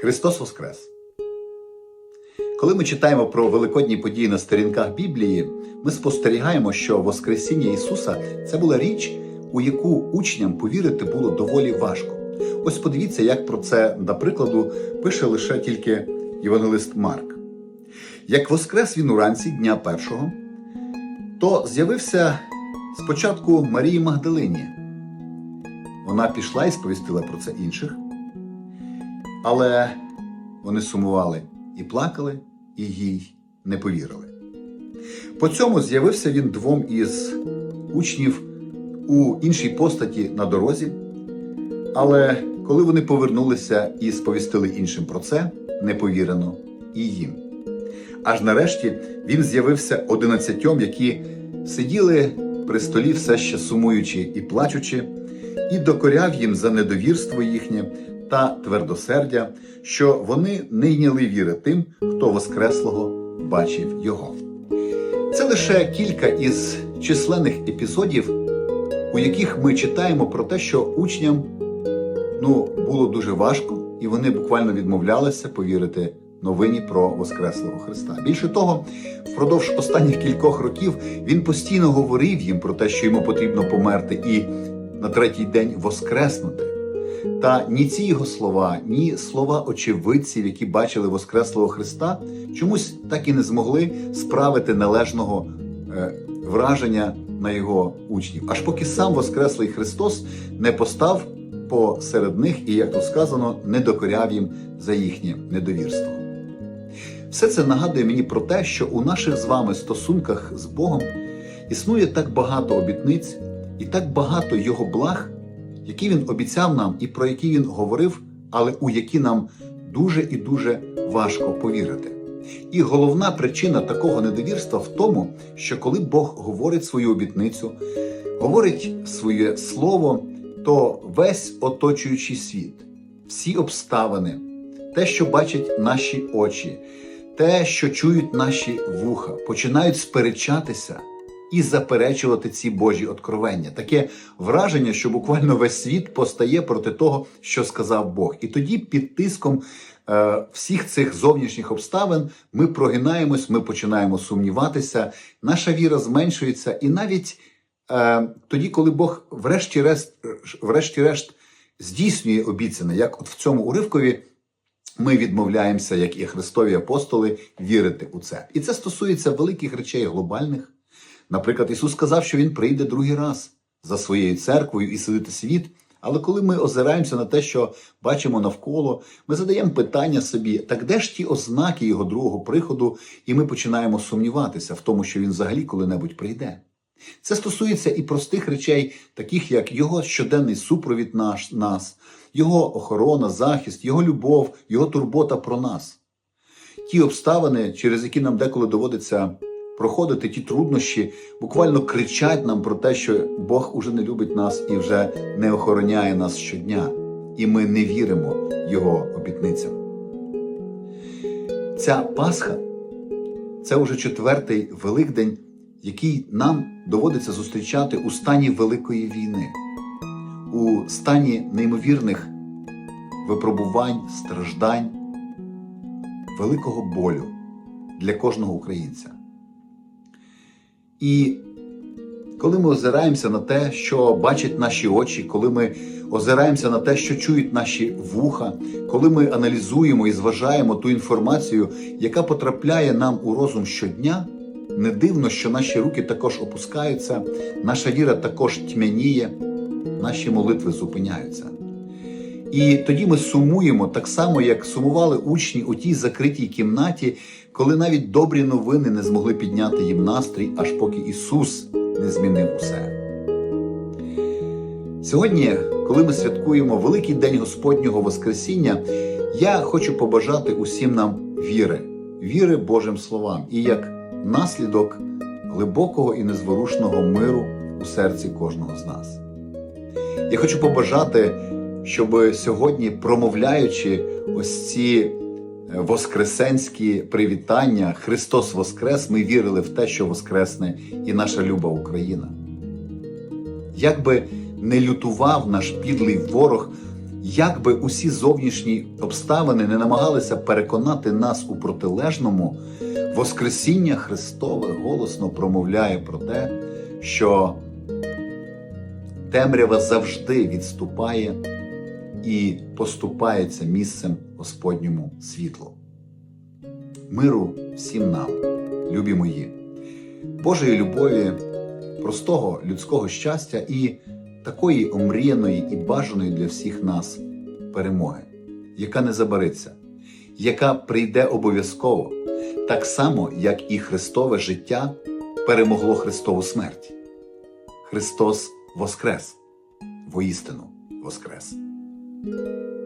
Христос Воскрес! Коли ми читаємо про великодні події на сторінках Біблії, ми спостерігаємо, що Воскресіння Ісуса це була річ, у яку учням повірити було доволі важко. Ось подивіться, як про це, на прикладу, пише лише тільки євангелист Марк. Як воскрес він уранці дня першого, то з'явився спочатку Марії Магдалині. Вона пішла і сповістила про це інших, але вони сумували і плакали, і їй не повірили. По цьому з'явився він двом із учнів у іншій постаті на дорозі, але коли вони повернулися і сповістили іншим про це, не повірено і їм. Аж нарешті він з'явився одинадцятьом, які сиділи при столі, все ще сумуючи і плачучи, і докоряв їм за недовірство їхнє та твердосердя, що вони не йняли віри тим, хто Воскреслого бачив його. Це лише кілька із численних епізодів, у яких ми читаємо про те, що учням ну, було дуже важко, і вони буквально відмовлялися повірити новині про Воскреслого Христа. Більше того, впродовж останніх кількох років він постійно говорив їм про те, що йому потрібно померти і на третій день воскреснути. Та ні ці його слова, ні слова очевидців, які бачили Воскреслого Христа, чомусь так і не змогли справити належного е, враження на його учнів. Аж поки сам Воскреслий Христос не постав посеред них і, як тут сказано, не докоряв їм за їхнє недовірство. Все це нагадує мені про те, що у наших з вами стосунках з Богом існує так багато обітниць і так багато Його благ, які він обіцяв нам і про які він говорив, але у які нам дуже і дуже важко повірити. І головна причина такого недовірства в тому, що коли Бог говорить свою обітницю, говорить своє слово, то весь оточуючий світ, всі обставини, те, що бачать наші очі, те, що чують наші вуха, починають сперечатися і заперечувати ці Божі откровення. Таке враження, що буквально весь світ постає проти того, що сказав Бог. І тоді під тиском е, всіх цих зовнішніх обставин ми прогинаємось, ми починаємо сумніватися, наша віра зменшується, і навіть е, тоді, коли Бог, врешті-решт, врешті-решт, здійснює обіцяне, як от в цьому уривкові. Ми відмовляємося, як і Христові апостоли, вірити у це. І це стосується великих речей глобальних. Наприклад, Ісус сказав, що Він прийде другий раз за своєю церквою і судити світ. Але коли ми озираємося на те, що бачимо навколо, ми задаємо питання собі, так де ж ті ознаки його другого приходу, і ми починаємо сумніватися в тому, що він взагалі коли-небудь прийде. Це стосується і простих речей, таких як його щоденний супровід наш, нас, його охорона, захист, його любов, його турбота про нас. Ті обставини, через які нам деколи доводиться проходити, ті труднощі, буквально кричать нам про те, що Бог уже не любить нас і вже не охороняє нас щодня, і ми не віримо Його обітницям. Ця Пасха це уже четвертий Великдень, який нам доводиться зустрічати у стані великої війни, у стані неймовірних випробувань, страждань, великого болю для кожного українця. І коли ми озираємося на те, що бачать наші очі, коли ми озираємося на те, що чують наші вуха, коли ми аналізуємо і зважаємо ту інформацію, яка потрапляє нам у розум щодня, не дивно, що наші руки також опускаються, наша віра також тьмяніє, наші молитви зупиняються. І тоді ми сумуємо так само, як сумували учні у тій закритій кімнаті, коли навіть добрі новини не змогли підняти їм настрій, аж поки Ісус не змінив усе. Сьогодні, коли ми святкуємо Великий День Господнього Воскресіння, я хочу побажати усім нам віри, віри Божим словам і як наслідок глибокого і незворушного миру у серці кожного з нас. Я хочу побажати, щоб сьогодні, промовляючи ось ці воскресенські привітання, Христос Воскрес, ми вірили в те, що Воскресне і наша люба Україна. Як би не лютував наш підлий ворог Як би усі зовнішні обставини не намагалися переконати нас у протилежному, Воскресіння Христове голосно промовляє про те, що темрява завжди відступає і поступається місцем Господньому світлу. Миру всім нам, любі мої, Божої любові, простого людського щастя і такої омріяної і бажаної для всіх нас перемоги, яка не забариться, яка прийде обов'язково, так само, як і Христове життя перемогло Христову смерть. Христос Воскрес, воістину Воскрес. you